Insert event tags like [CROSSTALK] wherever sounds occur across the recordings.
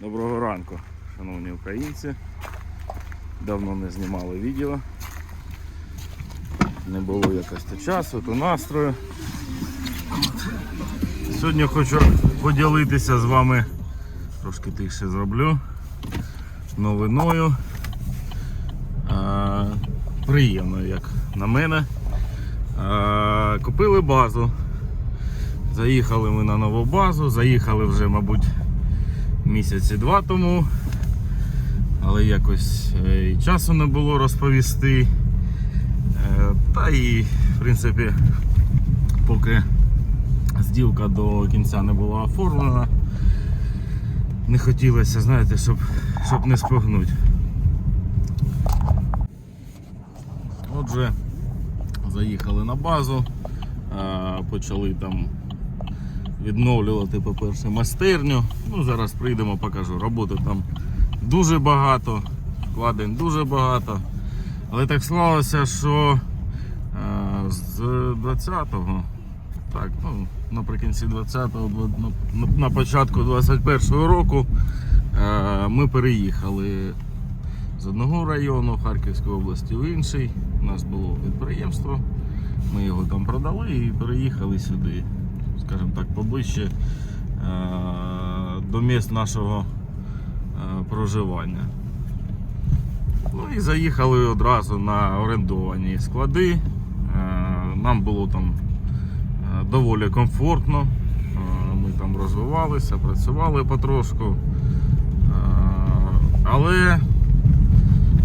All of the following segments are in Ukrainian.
Доброго ранку, шановні українці. Давно не знімали відео. Не було якось то часу, то настрою. Сьогодні хочу поділитися з вами, трошки тихше зроблю, новиною. А, приємною, як на мене. А, купили базу. Заїхали ми на нову базу, заїхали вже, мабуть, місяці два тому, але якось е, і часу не було розповісти. Е, Та і, в принципі, поки зділка до кінця не була оформлена, не хотілося, знаєте, щоб, щоб не спугнути. Отже, заїхали на базу, е, почали там відновлювати, по-перше, майстерню. Ну, зараз прийдемо, покажу. Роботи там дуже багато, вкладень дуже багато. Але так склалося, що е, з 20-го, так, ну, наприкінці 20-го, на, початку 21-го року е, ми переїхали з одного району Харківської області в інший. У нас було підприємство, ми його там продали і переїхали сюди скажімо так, поближче е, до місць нашого е, проживання. Ну і заїхали одразу на орендовані склади. Е, Нам було там доволі комфортно. Ми там розвивалися, працювали потрошку. Але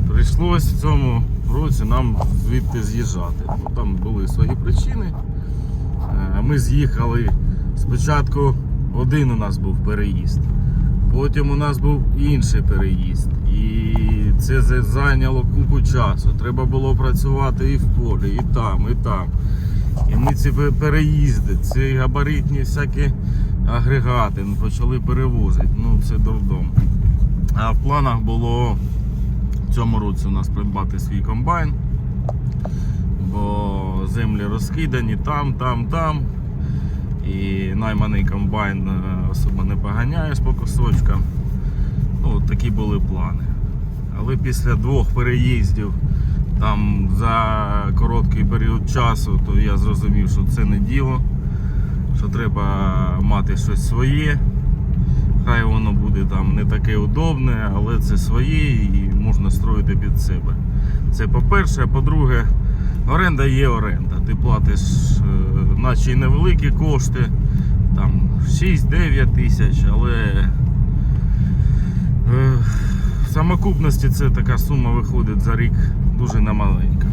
прийшлось в цьому році нам звідти з'їжджати. Там були свої причини. Ми з'їхали спочатку один у нас був переїзд, потім у нас був інший переїзд. І це зайняло купу часу. Треба було працювати і в полі, і там, і там. І ми ці переїзди, ці габаритні всякі агрегати ну, почали перевозити. Ну, це дурдом. А в планах було в цьому році у нас придбати свій комбайн бо землі розкидані там, там, там. І найманий комбайн е, особо не поганяєш по кусочкам. Ну, такі були плани. Але після двох переїздів там за короткий період часу, то я зрозумів, що це не діло, що треба мати щось своє. Хай воно буде там не таке удобне, але це своє і можна строїти під себе. Це по-перше, а по-друге, оренда є оренда. Ти платиш, е, наче й невеликі кошти, там 6-9 тисяч, але е, в самокупності це така сума виходить за рік дуже немаленька.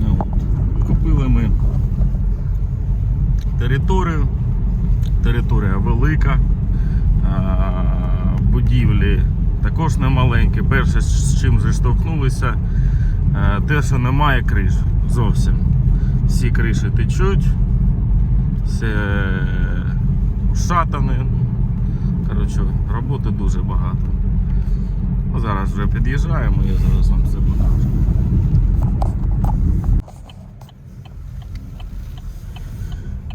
Ну. Купили ми територію. Територія велика, будівлі також немаленькі. Перше, з чим зіштовхнулися, те, що немає криш зовсім. Всі криші течуть, все шатане. Коротше, роботи дуже багато. Ну, Зараз вже під'їжджаємо, я зараз вам все покажу.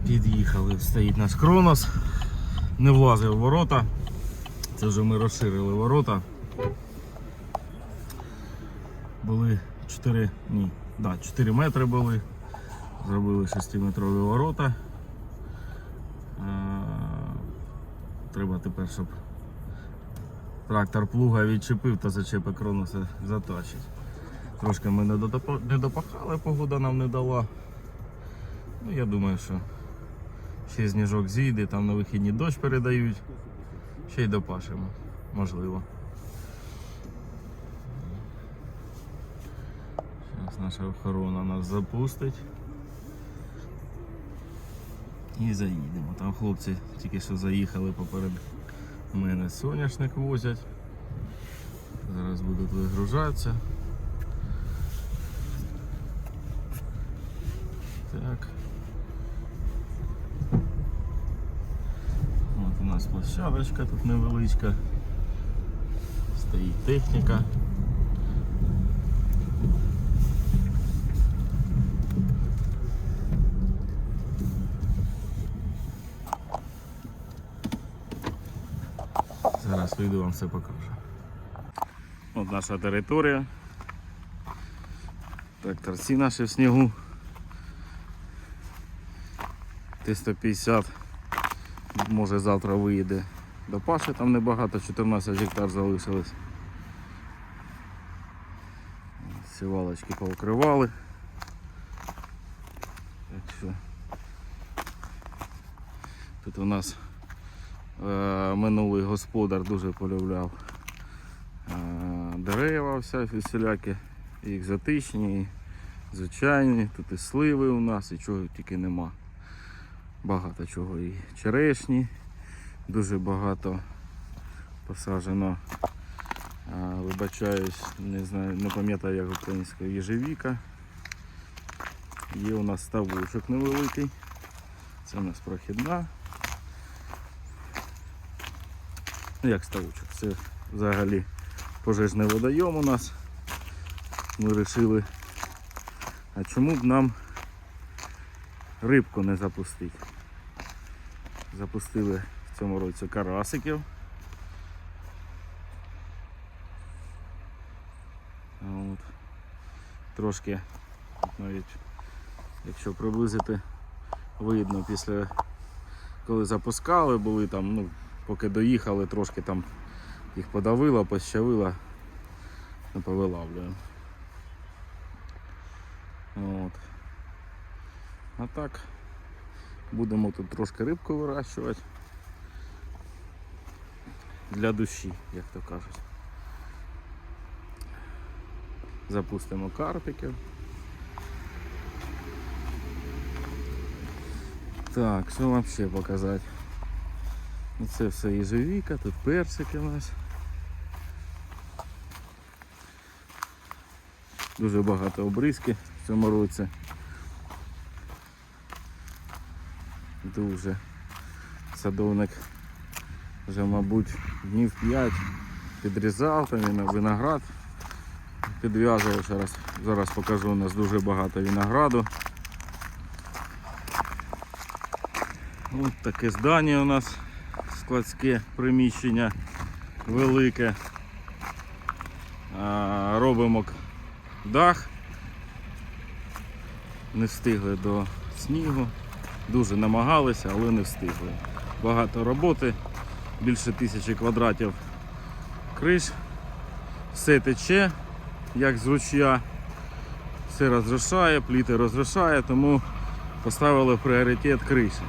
Під'їхали, стоїть наш Кронос, не влазив в ворота. Це вже ми розширили ворота. Були 4, ні, да, 4 метри були. Зробили 6-метрові ворота. А, Треба тепер, щоб трактор плуга відчепив та зачепи Кроноса затащить. Трошки ми не допахали, погода нам не дала. Ну, я думаю, що ще зніжок зійде, там на вихідні дощ передають. Ще й допашемо, можливо. Зараз наша охорона нас запустить. І заїдемо. Там хлопці тільки що заїхали поперед мене соняшник возять. Зараз будуть вигружатися. Так. От у нас площадочка тут невеличка. Стоїть техніка. Зараз вам все покажу. От наша територія. Тракторці наші в снігу. Т-150 може завтра виїде до Паши, там небагато, 14 гектар залишилось. Сівалочки повкривали. Так що тут у нас е, минулий господар дуже полюбляв е, дерева всілякі, і екзотичні, і звичайні. Тут і сливи у нас, і чого тільки нема. Багато чого. І черешні, дуже багато посаджено. Вибачаюсь, не знаю, не пам'ятаю як українська їжевіка. Є у нас ставочок невеликий. Це у нас прохідна. Ну, Як ставочок? Це взагалі пожежний водойом у нас. Ми вирішили, а чому б нам рибку не запустити? Запустили в цьому році карасиків. От. Трошки навіть якщо приблизити, видно після коли запускали, були там, ну, поки доїхали, трошки там їх подавило, пощавило, не повилавлюємо. От. А так, будемо тут трошки рибку вирощувати для душі, як то кажуть. Запустимо карпиків. Так, що вам ще показати? Це все їжевіка, тут персики у нас. Дуже багато обрізки в цьому році. Дуже. Садовник вже, мабуть, днів 5 підрізав, там він виноград підв'язував. Зараз, зараз покажу, у нас дуже багато винограду. Ось таке здання у нас складське приміщення велике. Робимо дах. Не встигли до снігу. Дуже намагалися, але не встигли. Багато роботи, більше тисячі квадратів криш. Все тече, як з ручя. Все розрішає, пліти розрішає, тому поставили в пріоритет криші.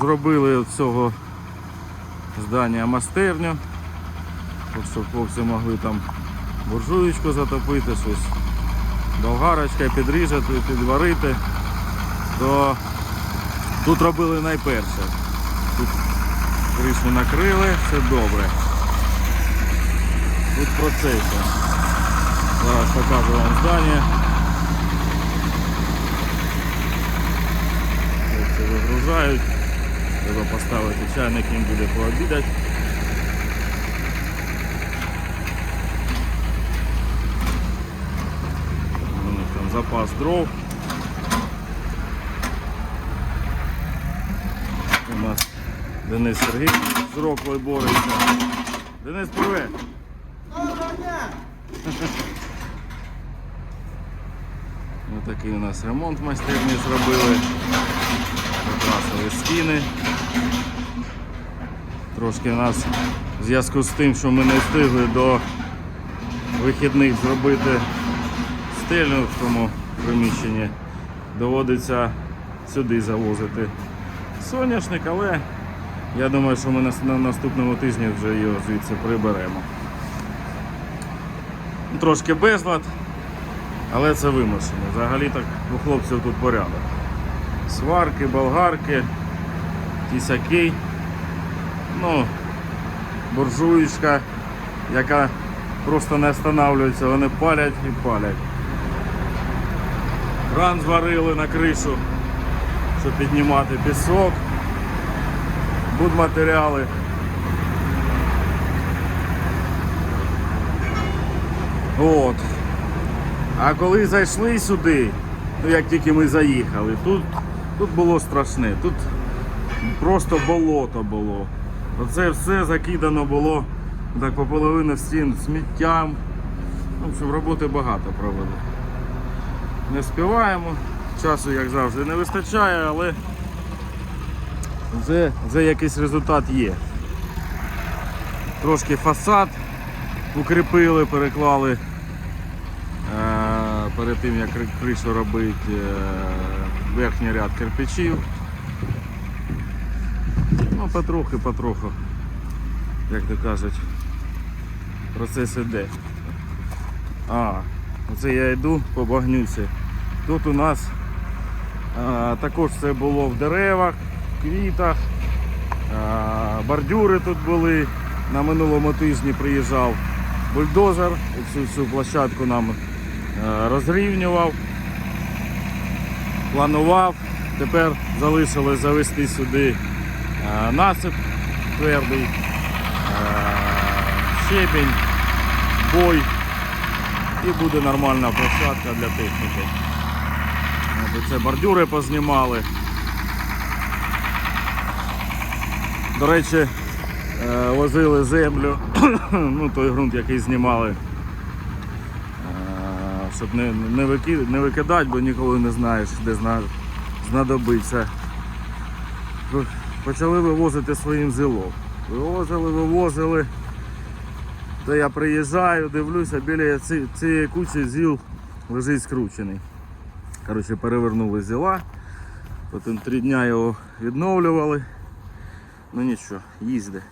Зробили цього здання мастерню, щоб хлопці могли там буржуєчку затопити, щось болгарочкою підріжати, підварити. То тут робили найперше. Тут кришу накрили, все добре. Тут в процесі. Зараз покажу вам здання. Хлопці вигружають. Треба поставити чайник, їм буде пообідати. Там запас дров. У нас Денис Сергій з Роквою бореться. Денис, привет! Ось такий у нас ремонт майстерні зробили. Стіни. Трошки нас в зв'язку з тим, що ми не встигли до вихідних зробити стелю в тому приміщенні, доводиться сюди завозити соняшник, але я думаю, що ми на наступному тижні вже його звідси приберемо. Трошки безлад, але це вимушено. Взагалі так у хлопців тут порядок. Сварки, болгарки, тісаки, ну, буржуєчка, яка просто не встановлюється, вони палять і палять. Кран зварили на кришу, щоб піднімати пісок, будматеріали. От. А коли зайшли сюди, ну як тільки ми заїхали, тут, тут було страшне. Тут просто болото було. Оце все закидано було так по половину стін сміттям. Ну, общем, роботи багато провели. Не співаємо, часу, як завжди, не вистачає, але вже, вже якийсь результат є. Трошки фасад укріпили, переклали е, перед тим як кришу робити е, верхній ряд кирпичів. Ну, потрохи, потроху, як то кажуть, процес іде. А, оце я йду по багнюці. Тут у нас а, також це було в деревах, квітах, а, бордюри тут були. На минулому тижні приїжджав бульдозер, всю площадку нам е, розрівнював, планував. Тепер залишилось завести сюди е, насип твердий, е, щебінь, бой і буде нормальна площадка для техніки. Це бордюри познімали. До речі, е, возили землю, [COUGHS] ну той ґрунт, який знімали, щоб не, не, вики, не викидати, бо ніколи не знаєш, де зна, знадобиться. Почали вивозити своїм зилом. Вивозили, вивозили. То я приїжджаю, дивлюся, біля ці- цієї кучі зіл лежить скручений. Коротше, перевернули зіла. Потім три дня його відновлювали. Ну нічого, їзди.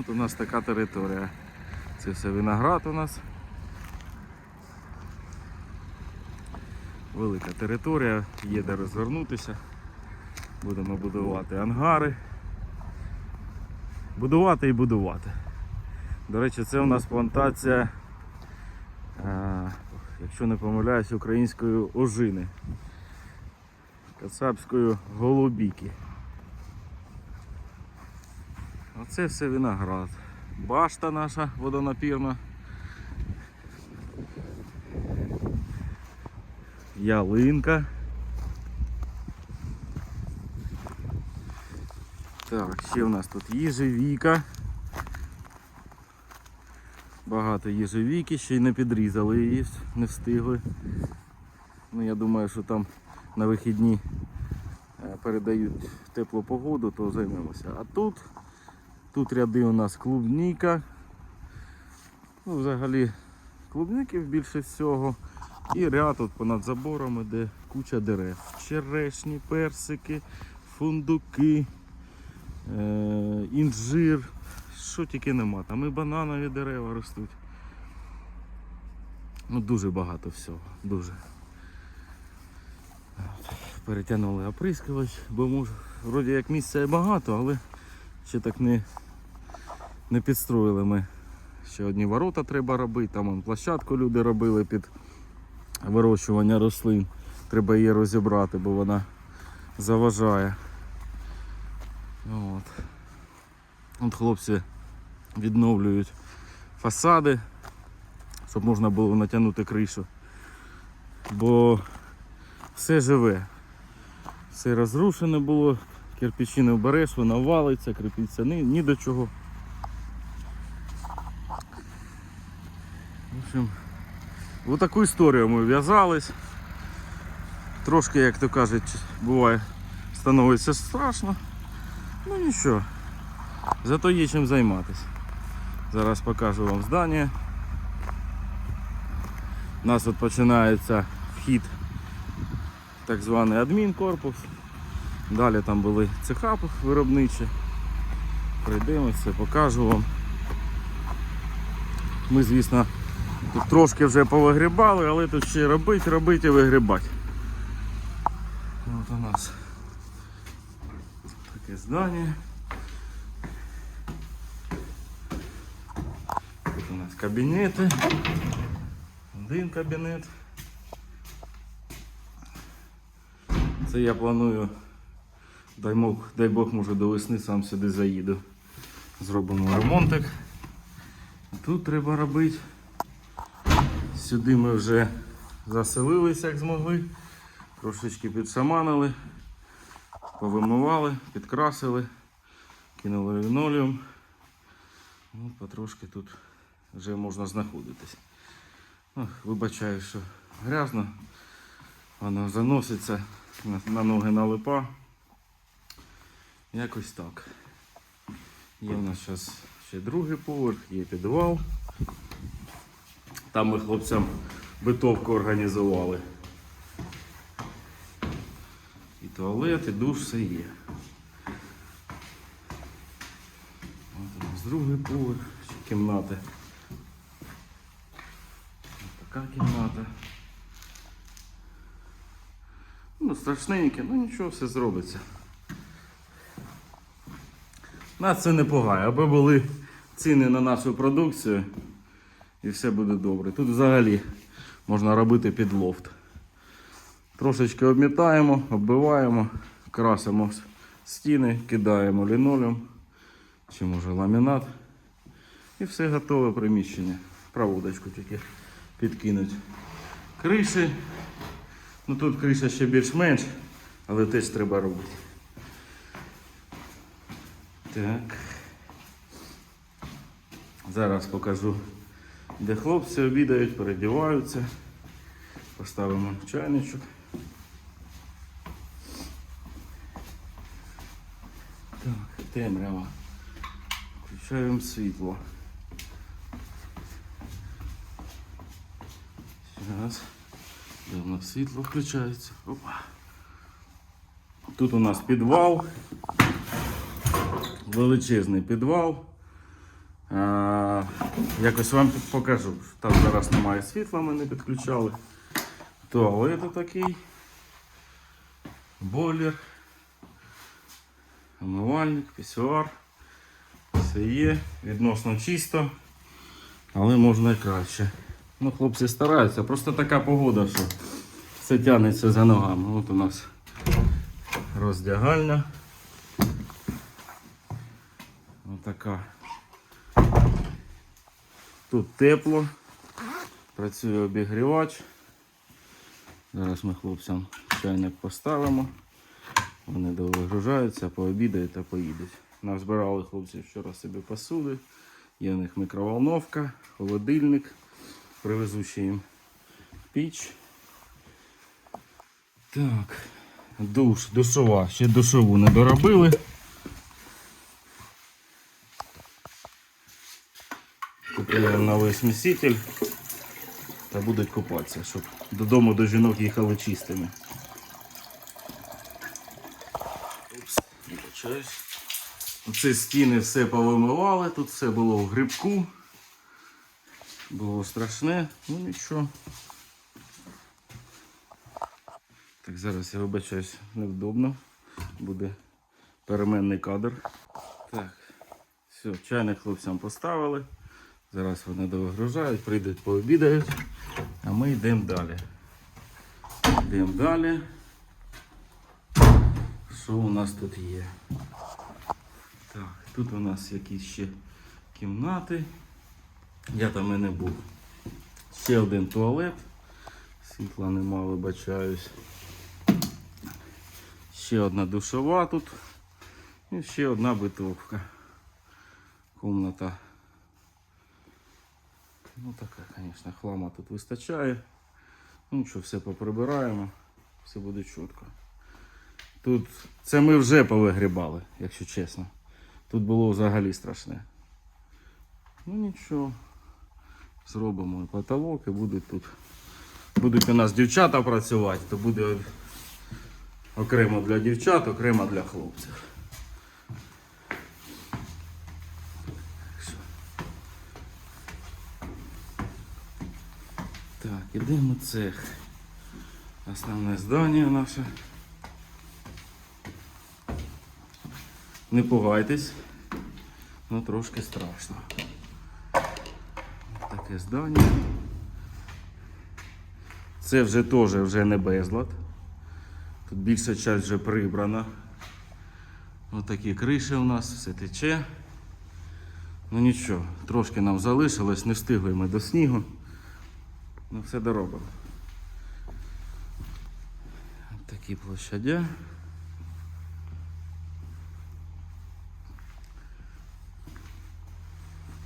От у нас така територія. Це все виноград у нас. Велика територія, є де розвернутися. Будемо будувати ангари. Будувати і будувати. До речі, це у нас плантація, е, якщо не помиляюсь, української ожини. Кацапської голубіки. Оце все виноград. Башта наша водонапірна. Ялинка. Так, ще в нас тут їжевіка. Багато їжевіки, ще й не підрізали її, не встигли. Ну, я думаю, що там на вихідні е, передають теплу погоду, то займемося. А тут, тут ряди у нас клубніка. Ну, взагалі клубників більше всього. І ряд тут понад забором іде куча дерев. Черешні, персики, фундуки, е, інжир. Що тільки нема. Там і бананові дерева ростуть. Ну дуже багато всього. Дуже. Перетягнули оприскувач, бо може, вроді як місця і багато, але ще так не, не підстроїли ми. Ще одні ворота треба робити, там вон, площадку люди робили під вирощування рослин. Треба її розібрати, бо вона заважає. От. От хлопці відновлюють фасади, щоб можна було натягнути кришу. Бо все живе. Все розрушене було, кирпичі не вбереш, вона валиться, кріпиться ні, ні до чого. В общем, в таку історію ми в'язались. Трошки, як то кажуть, буває, становиться страшно. Ну нічого. Зато є чим займатися. Зараз покажу вам здання. У нас тут починається вхід так званий адмінкорпус. Далі там були цеха виробничі. Пройдемося, покажу вам. Ми, звісно, тут трошки вже повигрібали, але тут ще робити, робити і вигрібати. От у нас таке здання. Тут у нас кабінети. Один кабінет. Це я планую, дай, Бог, дай Бог, може до весни сам сюди заїду. Зробимо ремонтик. Тут треба робити. Сюди ми вже заселилися, як змогли. Трошечки підшаманили. повимивали, підкрасили, кинули лінолеум. Ну, потрошки тут вже можна знаходитись. Ну, вибачаю, що грязно, воно заноситься, на, на ноги налипа. Якось так. Є в нас зараз ще другий поверх, є підвал. Там ми хлопцям битовку організували. І туалет, і душ, все є. От у нас другий поверх, ще кімнати. Ось така кімната. Ну, страшненьке, ну нічого, все зробиться. Нас це не пугає, аби були ціни на нашу продукцію і все буде добре. Тут взагалі можна робити під лофт. Трошечки обмітаємо, оббиваємо, красимо стіни, кидаємо лінолеум чи може ламінат. І все готове приміщення. Проводочку тільки підкинуть. Криші. Ну тут криша ще більш-менш, але теж треба робити. Так. Зараз покажу, де хлопці обідають, передіваються. Поставимо чайничок. Так, темрява. Включаємо світло. Зараз. Де у нас світло включається. Опа. Тут у нас підвал. Величезний підвал. А, якось вам покажу. Там зараз немає світла, ми не підключали. Туалет такий. Бойлер. Омивальник, пісюар. Все є, відносно чисто, але можна і краще. Ну, хлопці стараються, просто така погода, що все тягнеться за ногами. От у нас роздягальня. Отака. Тут тепло, працює обігрівач. Зараз ми хлопцям чайник поставимо. Вони довигружаються, пообідають та поїдуть. Назбирали хлопці вчора собі посуди. Є в них мікроволновка, холодильник, привезу ще їм піч. Так, душ, душова. Ще душову не доробили. Новий сміситель та будуть купатися, щоб додому до жінок їхали чистими. Упс. Оце стіни все повимивали, тут все було в грибку. Було страшне, ну нічого. Так, зараз я вибачаюсь, невдобно. Буде переменний кадр. Так, все, чайник хлопцям поставили. Зараз вони довигружають, прийдуть пообідають, а ми йдемо далі. Йдемо далі. Що у нас тут є? Так, тут у нас якісь ще кімнати. Я там і не був. Ще один туалет. Світла нема, вибачаюсь. Ще одна душова тут. І ще одна битовка. Комната. Ну така, звісно, хлама тут вистачає. Ну нічого, все поприбираємо, все буде чітко. Тут це ми вже повигрібали, якщо чесно. Тут було взагалі страшне. Ну нічого. Зробимо і потолок і будуть тут. Будуть у нас дівчата працювати, то буде окремо для дівчат, окремо для хлопців. Так, що. Так, ідемо цех. Основне здання наше. Не пугайтесь, ну трошки страшно. Таке здання. Це вже теж вже не безлад. Тут більша часть вже прибрана. Ось такі криші у нас, все тече. Ну нічого, трошки нам залишилось, не встигли ми до снігу. Ну все доробив. Такі площаді.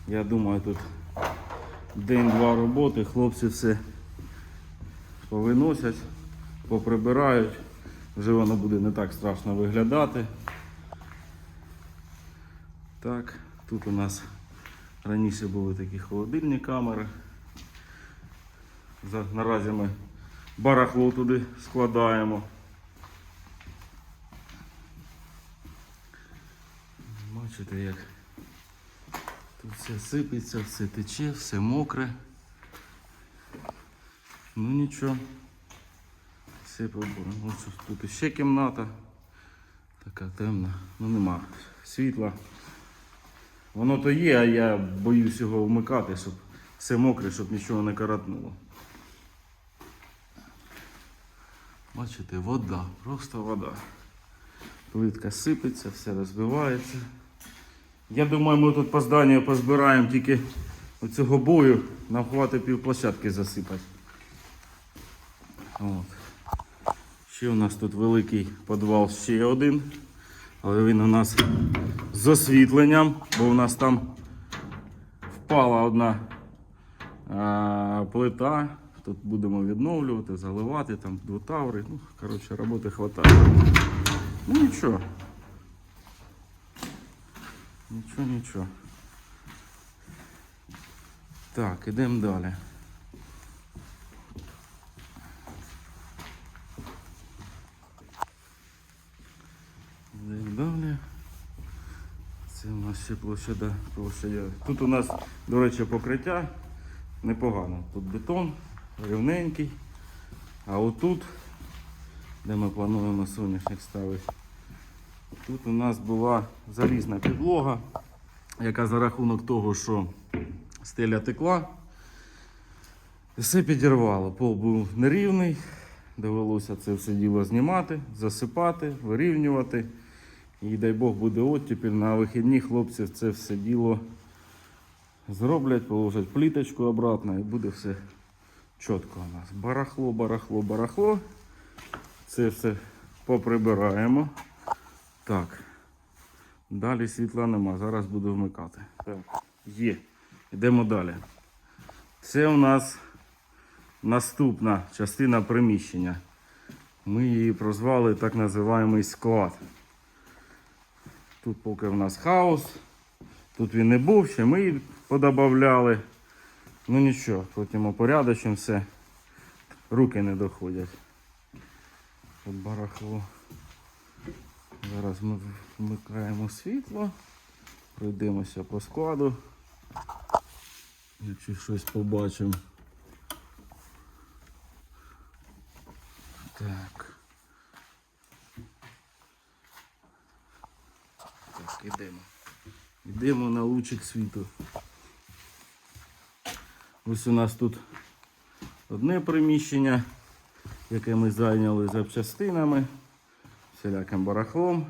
Я думаю, тут день-два роботи, хлопці все повиносять, поприбирають, вже воно буде не так страшно виглядати. Так, тут у нас раніше були такі холодильні камери. Наразі ми барахло туди складаємо. Бачите, як тут все сипеться, все тече, все мокре. Ну нічого. Все поборемо. Ось тут ще кімната. Така темна. Ну нема світла. Воно то є, а я боюсь його вмикати, щоб все мокре, щоб нічого не каратнуло. Бачите, вода, просто вода. Плитка сипеться, все розбивається. Я думаю, ми тут по зданню позбираємо тільки оцього бою, нам хватить півплощадки засипати. От. Ще у нас тут великий підвал ще один, але він у нас з освітленням, бо у нас там впала одна а, плита. Тут будемо відновлювати, заливати, там двутаври. Ну, коротше, роботи хватає. Ну нічого. Нічого, нічого. Так, ідемо далі. Йдемо далі. Це у нас ще площада, площадя. Тут у нас, до речі, покриття непогано. Тут бетон рівненький. А отут, де ми плануємо соняшник ставити, тут у нас була залізна підлога, яка за рахунок того, що стеля текла, все підірвало. Пол був нерівний, довелося це все діло знімати, засипати, вирівнювати. І дай Бог буде оттепіль, на вихідні хлопці це все діло зроблять, положать пліточку обратно і буде все чітко у нас. Барахло, барахло, барахло. Це все поприбираємо. Так. Далі світла нема. Зараз буду вмикати. Є. Йдемо далі. Це у нас наступна частина приміщення. Ми її прозвали так називаємий склад. Тут поки в нас хаос. Тут він не був, ще ми її подобавляли. Ну нічого, потім опорядочимо все. Руки не доходять. Тут барахло. Зараз ми вмикаємо світло, пройдемося по складу. Якщо щось побачимо. Так. Так, ідемо. Йдемо на лучик світу. Ось у нас тут одне приміщення, яке ми зайняли запчастинами, всіляким барахлом.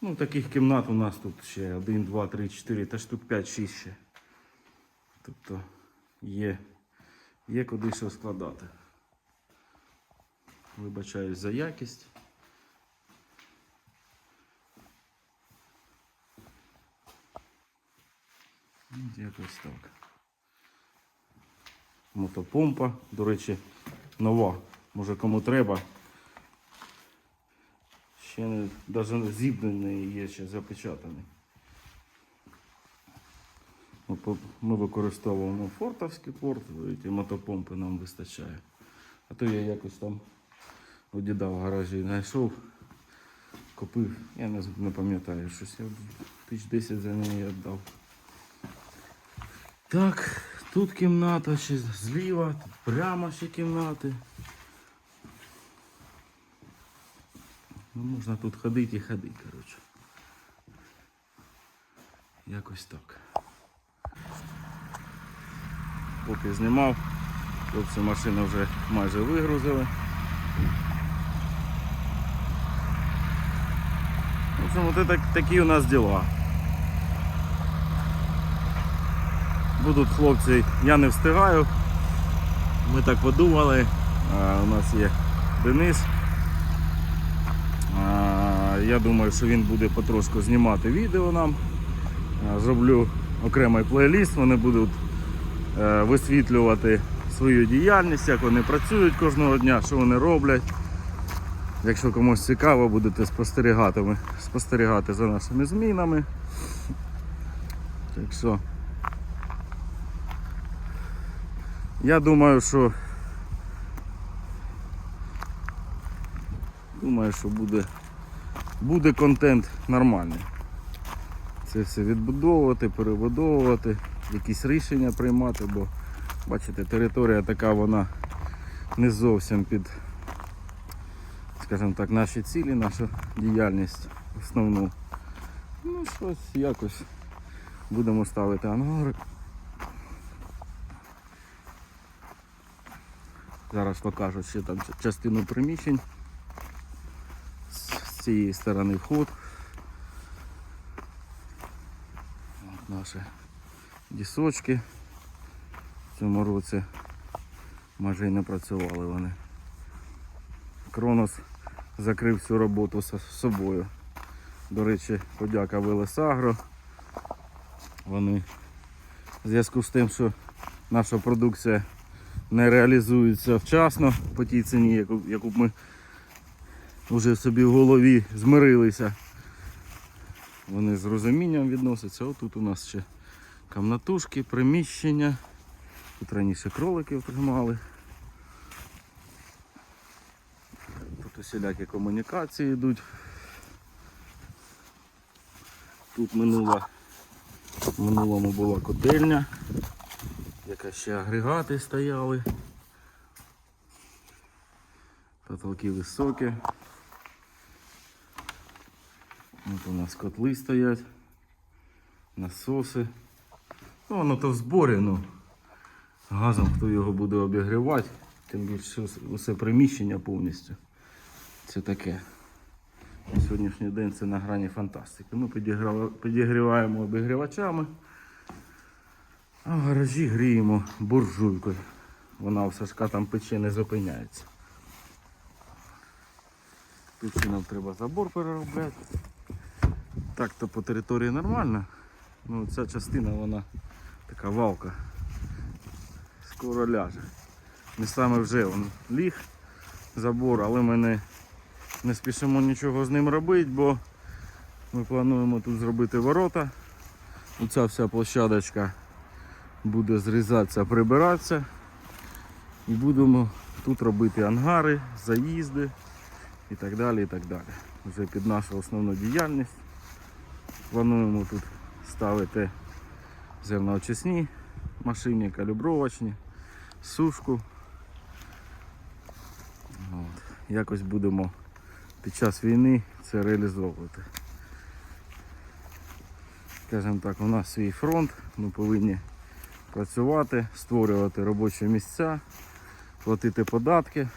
Ну, таких кімнат у нас тут ще 1, 2, 3, 4 та штук 5-6 ще. Тобто є, є куди що складати. Вибачаюсь за якість. От якось так. Мотопомпа, до речі, нова. Може кому треба. Ще не навіть зібраний є ще запечатаний. Ми використовуємо фортовський порт, і мотопомпи нам вистачає. А то я якось там у діда в гаражі знайшов, купив, я не, не пам'ятаю, щось я тисяч 10 за неї віддав. Так, тут кімната ще зліва, тут прямо ще кімнати. Ну, можна тут ходити і ходити, коротше. Якось так. Поки знімав, хлопці машину вже майже вигрузили. В общем, от это, такі у нас діла. Будуть хлопці, я не встигаю. Ми так подумали. А, у нас є Денис. А, Я думаю, що він буде потрошку знімати відео нам. Е, Зроблю окремий плейліст, вони будуть е, висвітлювати свою діяльність, як вони працюють кожного дня, що вони роблять. Якщо комусь цікаво, будете спостерігати, спостерігати за нашими змінами. Так що я думаю, що думаю, що буде, буде контент нормальний. Це все відбудовувати, перебудовувати, якісь рішення приймати, бо бачите, територія така вона не зовсім під, скажімо так, наші цілі, нашу діяльність основну. Ну щось якось будемо ставити ангари. Зараз покажу ще там частину приміщень. З цієї сторони вход. От наші дісочки. В цьому році майже й не працювали вони. Кронос закрив всю роботу з собою. До речі, подяка Велесагро. Вони в зв'язку з тим, що наша продукція не реалізується вчасно по тій ціні, яку, яку б ми вже собі в голові змирилися. Вони з розумінням відносяться. Отут у нас ще камнатушки, приміщення. Тут раніше кроликів тримали. Тут усілякі комунікації йдуть. Тут минула, в минулому була котельня, яка ще агрегати стояли. Потолки високі. От у нас котли стоять, насоси. Ну, воно то в зборі, ну. Газом хто його буде обігрівати, тим більше усе приміщення повністю. Це таке. На сьогоднішній день це на грані фантастики. Ми підігріваємо обігрівачами, а в гаражі гріємо буржуйкою. Вона у Сашка там пече не зупиняється. Тут ще нам треба забор переробляти. Так то по території нормально. Ну ця частина вона така валка. Скоро ляже. Не саме вже він ліг забор, але ми не, не спішимо нічого з ним робити, бо ми плануємо тут зробити ворота. Оця вся площадочка буде зрізатися, прибиратися. І будемо тут робити ангари, заїзди і так далі. і так далі. Вже під нашу основну діяльність. Плануємо тут ставити зерноочисні машини, калібровочні, сушку. От. Якось будемо під час війни це реалізовувати. Скажімо так, у нас свій фронт, ми повинні працювати, створювати робочі місця, платити податки,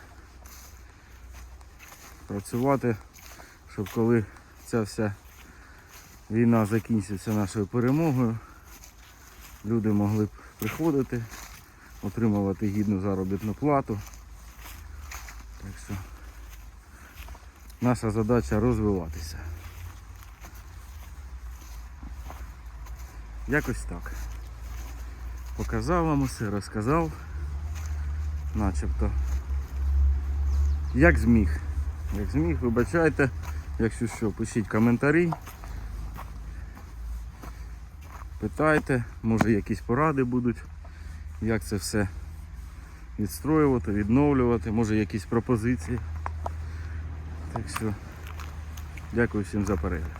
працювати, щоб коли ця вся війна закінчиться нашою перемогою, люди могли б приходити, отримувати гідну заробітну плату. Так що наша задача розвиватися. Якось так. Показав вам усе, розказав, начебто. Як зміг. Як зміг, вибачайте, якщо що, пишіть коментарі. Питайте, може якісь поради будуть, як це все відстроювати, відновлювати, може якісь пропозиції. Так що, дякую всім за перегляд.